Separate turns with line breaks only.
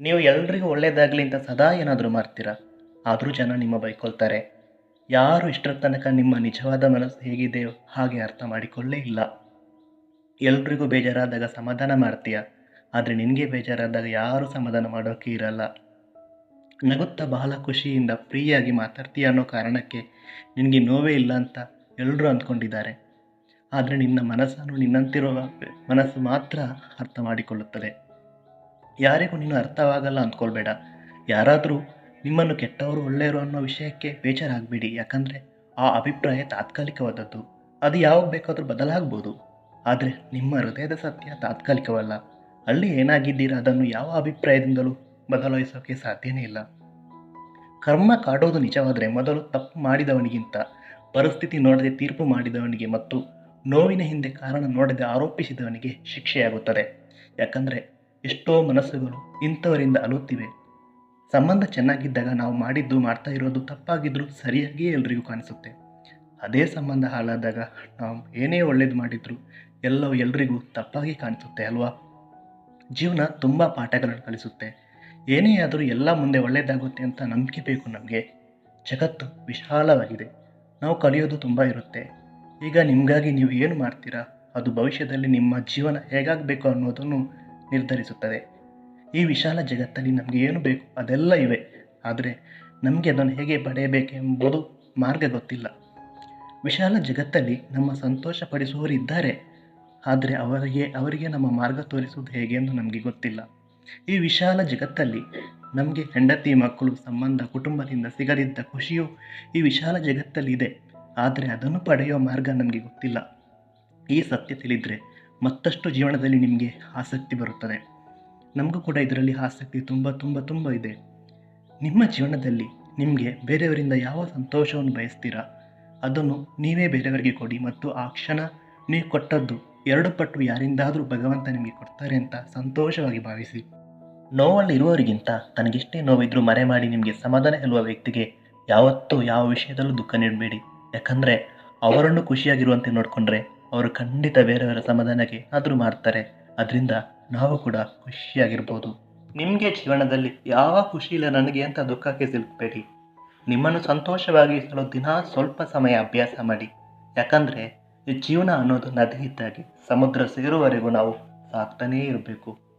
ನೀವು ಎಲ್ರಿಗೂ ಒಳ್ಳೆಯದಾಗಲಿ ಅಂತ ಸದಾ ಏನಾದರೂ ಮಾಡ್ತೀರಾ? ಆದರೂ ಜನ ನಿಮ್ಮ ಬೈಕೊಳ್ತಾರೆ. ಯಾರು ಇಷ್ಟರ ತನಕ ನಿಮ್ಮ ನಿಜವಾದ ಮನಸ್ಸು ಹೇಗಿದೆಯೋ ಹಾಗೆ ಅರ್ಥ ಮಾಡಿಕೊಳ್ಳೇ ಇಲ್ಲ. ಎಲ್ರಿಗೂ ಬೇಜಾರಾದಾಗ ಸಮಾಧಾನ ಮಾಡ್ತೀಯ? ಆದರೆ ನಿನಗೆ ಬೇಜಾರಾದಾಗ ಯಾರೂ ಸಮಾಧಾನ ಮಾಡೋಕೆ ಇರಲ್ಲ. ನಗುತ್ತಾ ಬಹಳ ಖುಷಿಯಿಂದ ಫ್ರೀಯಾಗಿ ಮಾತಾಡ್ತೀಯ ಅನ್ನೋ ಕಾರಣಕ್ಕೆ ನಿನಗೆ ನೋವೇ ಇಲ್ಲ ಅಂತ ಎಲ್ಲರೂ ಅಂದ್ಕೊಂಡಿದ್ದಾರೆ. ಆದರೆ ನಿನ್ನ ಮನಸ್ಸನ್ನು ನಿನ್ನಂತಿರುವ ಮನಸ್ಸು ಮಾತ್ರ ಅರ್ಥ ಮಾಡಿಕೊಳ್ಳುತ್ತದೆ. ಯಾರಿಗೂ ನೀನು ಅರ್ಥವಾಗಲ್ಲ ಅಂದ್ಕೊಳ್ಬೇಡ. ಯಾರಾದರೂ ನಿಮ್ಮನ್ನು ಕೆಟ್ಟವರು ಒಳ್ಳೆಯವರು ಅನ್ನೋ ವಿಷಯಕ್ಕೆ ಬೇಜಾರಾಗಬೇಡಿ. ಯಾಕಂದರೆ ಆ ಅಭಿಪ್ರಾಯ ತಾತ್ಕಾಲಿಕವಾದದ್ದು. ಅದು ಯಾವಾಗ ಬೇಕಾದರೂ ಬದಲಾಗ್ಬೋದು. ಆದರೆ ನಿಮ್ಮ ಹೃದಯದ ಸತ್ಯ ತಾತ್ಕಾಲಿಕವಲ್ಲ. ಅಲ್ಲಿ ಏನಾಗಿದ್ದೀರಾ? ಅದನ್ನು ಯಾವ ಅಭಿಪ್ರಾಯದಿಂದಲೂ ಬದಲಾಯಿಸೋಕೆ ಸಾಧ್ಯನೇ ಇಲ್ಲ. ಕರ್ಮ ಕಾಡೋದು ನಿಜವಾದರೆ ಮೊದಲು ತಪ್ಪು ಮಾಡಿದವನಿಗಿಂತ ಪರಿಸ್ಥಿತಿ ನೋಡದೆ ತೀರ್ಪು ಮಾಡಿದವನಿಗೆ ಮತ್ತು ನೋವಿನ ಹಿಂದೆ ಕಾರಣ ನೋಡದೆ ಆರೋಪಿಸಿದವನಿಗೆ ಶಿಕ್ಷೆಯಾಗುತ್ತದೆ. ಯಾಕಂದರೆ ಎಷ್ಟೋ ಮನಸ್ಸುಗಳು ಇಂಥವರಿಂದ ಅಲುತ್ತಿವೆ. ಸಂಬಂಧ ಚೆನ್ನಾಗಿದ್ದಾಗ ನಾವು ಮಾಡಿದ್ದು ಮಾಡ್ತಾ ಇರೋದು ತಪ್ಪಾಗಿದ್ದರೂ ಸರಿಯಾಗಿಯೇ ಎಲ್ರಿಗೂ ಕಾಣಿಸುತ್ತೆ. ಅದೇ ಸಂಬಂಧ ಹಾಳಾದಾಗ ನಾವು ಏನೇ ಒಳ್ಳೇದು ಮಾಡಿದರೂ ಎಲ್ಲವೂ ಎಲ್ರಿಗೂ ತಪ್ಪಾಗಿ ಕಾಣಿಸುತ್ತೆ ಅಲ್ವಾ? ಜೀವನ ತುಂಬ ಪಾಠಗಳನ್ನು ಕಲಿಸುತ್ತೆ. ಏನೇ ಆದರೂ ಎಲ್ಲ ಮುಂದೆ ಒಳ್ಳೆಯದಾಗುತ್ತೆ ಅಂತ ನಂಬಿಕೆ ಬೇಕು ನಮಗೆ. ಜಗತ್ತು ವಿಶಾಲವಾಗಿದೆ. ನಾವು ಕಲಿಯೋದು ತುಂಬ ಇರುತ್ತೆ. ಈಗ ನಿಮಗಾಗಿ ನೀವು ಏನು ಮಾಡ್ತೀರಾ? ಅದು ಭವಿಷ್ಯದಲ್ಲಿ ನಿಮ್ಮ ಜೀವನ ಹೇಗಾಗಬೇಕು ಅನ್ನೋದನ್ನು ನಿರ್ಧರಿಸುತ್ತದೆ. ಈ ವಿಶಾಲ ಜಗತ್ತಲ್ಲಿ ನಮಗೆ ಏನು ಬೇಕು? ಅದೆಲ್ಲ ಇವೆ. ಆದರೆ ನಮಗೆ ಅದನ್ನು ಹೇಗೆ ಪಡೆಯಬೇಕೆಂಬುದು ಮಾರ್ಗ ಗೊತ್ತಿಲ್ಲ. ವಿಶಾಲ ಜಗತ್ತಲ್ಲಿ ನಮ್ಮ ಸಂತೋಷಪಡಿಸುವವರಿದ್ದಾರೆ. ಆದರೆ ಅವರಿಗೆ ಅವರಿಗೆ ನಮ್ಮ ಮಾರ್ಗ ತೋರಿಸುವುದು ಹೇಗೆ ಎಂದು ನಮಗೆ ಗೊತ್ತಿಲ್ಲ. ಈ ವಿಶಾಲ ಜಗತ್ತಲ್ಲಿ ನಮಗೆ ಹೆಂಡತಿ, ಮಕ್ಕಳು, ಸಂಬಂಧ, ಕುಟುಂಬದಿಂದ ಸಿಗದಿದ್ದ ಖುಷಿಯು ಈ ವಿಶಾಲ ಜಗತ್ತಲ್ಲಿ ಇದೆ ಆದರೆ ಅದನ್ನು ಪಡೆಯುವ ಮಾರ್ಗ ನಮಗೆ ಗೊತ್ತಿಲ್ಲ. ಈ ಸತ್ಯ ತಿಳಿದರೆ ಮತ್ತಷ್ಟು ಜೀವನದಲ್ಲಿ ನಿಮಗೆ ಆಸಕ್ತಿ ಬರುತ್ತದೆ. ನಮಗೂ ಕೂಡ ಇದರಲ್ಲಿ ಆಸಕ್ತಿ ತುಂಬ ತುಂಬ ತುಂಬ ಇದೆ. ನಿಮ್ಮ ಜೀವನದಲ್ಲಿ ನಿಮಗೆ ಬೇರೆಯವರಿಂದ ಯಾವ ಸಂತೋಷವನ್ನು ಬಯಸ್ತೀರಾ? ಅದನ್ನು ನೀವೇ ಬೇರೆಯವರಿಗೆ ಕೊಡಿ ಮತ್ತು ಆ ಕ್ಷಣ ನೀವು ಕೊಟ್ಟದ್ದು ಎರಡು ಪಟ್ಟು ಯಾರಿಂದಾದರೂ ಭಗವಂತ ನಿಮಗೆ ಕೊಡ್ತಾರೆ ಅಂತ ಸಂತೋಷವಾಗಿ ಭಾವಿಸಿ. ನೋವಲ್ಲಿ ಇರುವವರಿಗಿಂತ ತನಗೆಷ್ಟೇ ನೋವಿದ್ರೂ ಮರೆ ಮಾಡಿ ನಿಮಗೆ ಸಮಾಧಾನ ಹೇಳುವ ವ್ಯಕ್ತಿಗೆ ಯಾವತ್ತೂ ಯಾವ ವಿಷಯದಲ್ಲೂ ದುಃಖ ನೀಡಬೇಡಿ. ಯಾಕಂದರೆ ಅವರನ್ನು ಖುಷಿಯಾಗಿರುವಂತೆ ನೋಡಿಕೊಂಡ್ರೆ ಅವರು ಖಂಡಿತ ಬೇರೆಯವರ ಸಮಾಧಾನಕ್ಕೆ ಆದರೂ ಮಾಡ್ತಾರೆ ಅದರಿಂದ ನಾವು ಕೂಡ ಖುಷಿಯಾಗಿರ್ಬೋದು. ನಿಮಗೆ ಜೀವನದಲ್ಲಿ ಯಾವ ಖುಷಿ ಇಲ್ಲ ನನಗೆ ಅಂತ ದುಃಖಕ್ಕೆ ಸಿಲುಕಬೇಡಿ. ನಿಮ್ಮನ್ನು ಸಂತೋಷವಾಗಿಸಲು ದಿನ ಸ್ವಲ್ಪ ಸಮಯ ಅಭ್ಯಾಸ ಮಾಡಿ. ಯಾಕಂದರೆ ಈ ಜೀವನ ಅನ್ನೋದು ನದಿ ಇದ್ದಾಗೆ ಸಮುದ್ರ ಸೇರುವವರೆಗೂ ನಾವು ಸಾಕ್ತಾನೇ ಇರಬೇಕು.